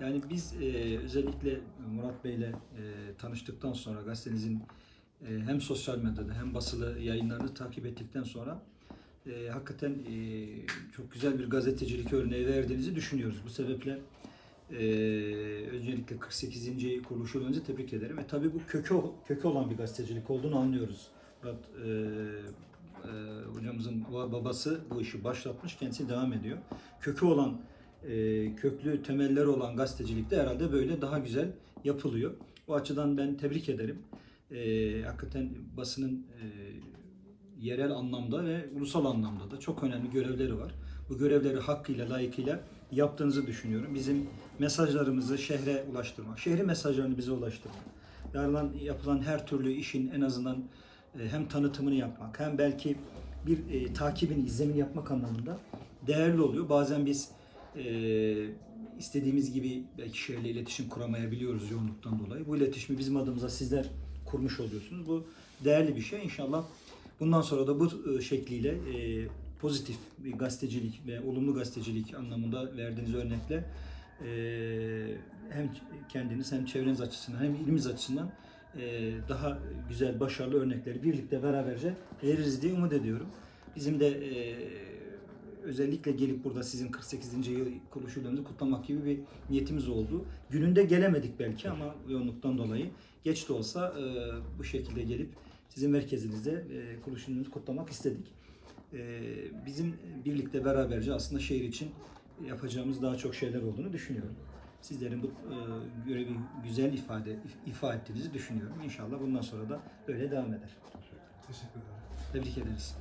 Yani biz e, özellikle Murat Bey'le e, tanıştıktan sonra gazetenizin e, hem sosyal medyada hem basılı yayınlarını takip ettikten sonra e, hakikaten e, çok güzel bir gazetecilik örneği verdiğinizi düşünüyoruz. Bu sebeple e, öncelikle 48. kuruluş yıl önce tebrik ederim. E tabii bu kökü, kökü olan bir gazetecilik olduğunu anlıyoruz. Murat e, e, hocamızın babası bu işi başlatmış, kendisi devam ediyor. Kökü olan, e, köklü temelleri olan gazetecilikte herhalde böyle daha güzel yapılıyor. O açıdan ben tebrik ederim. E, hakikaten basının e, yerel anlamda ve ulusal anlamda da çok önemli görevleri var. Bu görevleri hakkıyla, layıkıyla yaptığınızı düşünüyorum. Bizim mesajlarımızı şehre ulaştırmak, şehrin mesajlarını bize ulaştırmak. Yarın yapılan her türlü işin en azından e, hem tanıtımını yapmak hem belki bir e, takibini, izlemini yapmak anlamında değerli oluyor. Bazen biz e, istediğimiz gibi belki şehirle iletişim kuramayabiliyoruz yoğunluktan dolayı. Bu iletişimi bizim adımıza sizler kurmuş oluyorsunuz. Bu değerli bir şey. İnşallah bundan sonra da bu e, şekliyle e, pozitif bir gazetecilik ve olumlu gazetecilik anlamında verdiğiniz örnekle e, hem kendiniz hem çevreniz açısından hem ilimiz açısından e, daha güzel, başarılı örnekleri birlikte beraberce veririz diye umut ediyorum. Bizim de e, özellikle gelip burada sizin 48. yıl kuruluş yılınızı kutlamak gibi bir niyetimiz oldu. Gününde gelemedik belki ama yoğunluktan dolayı geç de olsa e, bu şekilde gelip sizin merkezinizde e, kuruluş yılınızı kutlamak istedik. E, bizim birlikte beraberce aslında şehir için yapacağımız daha çok şeyler olduğunu düşünüyorum. Sizlerin bu e, görevi güzel ifade ifade ettiğinizi düşünüyorum. İnşallah bundan sonra da böyle devam eder. Teşekkür ederim. Tebrik ederiz.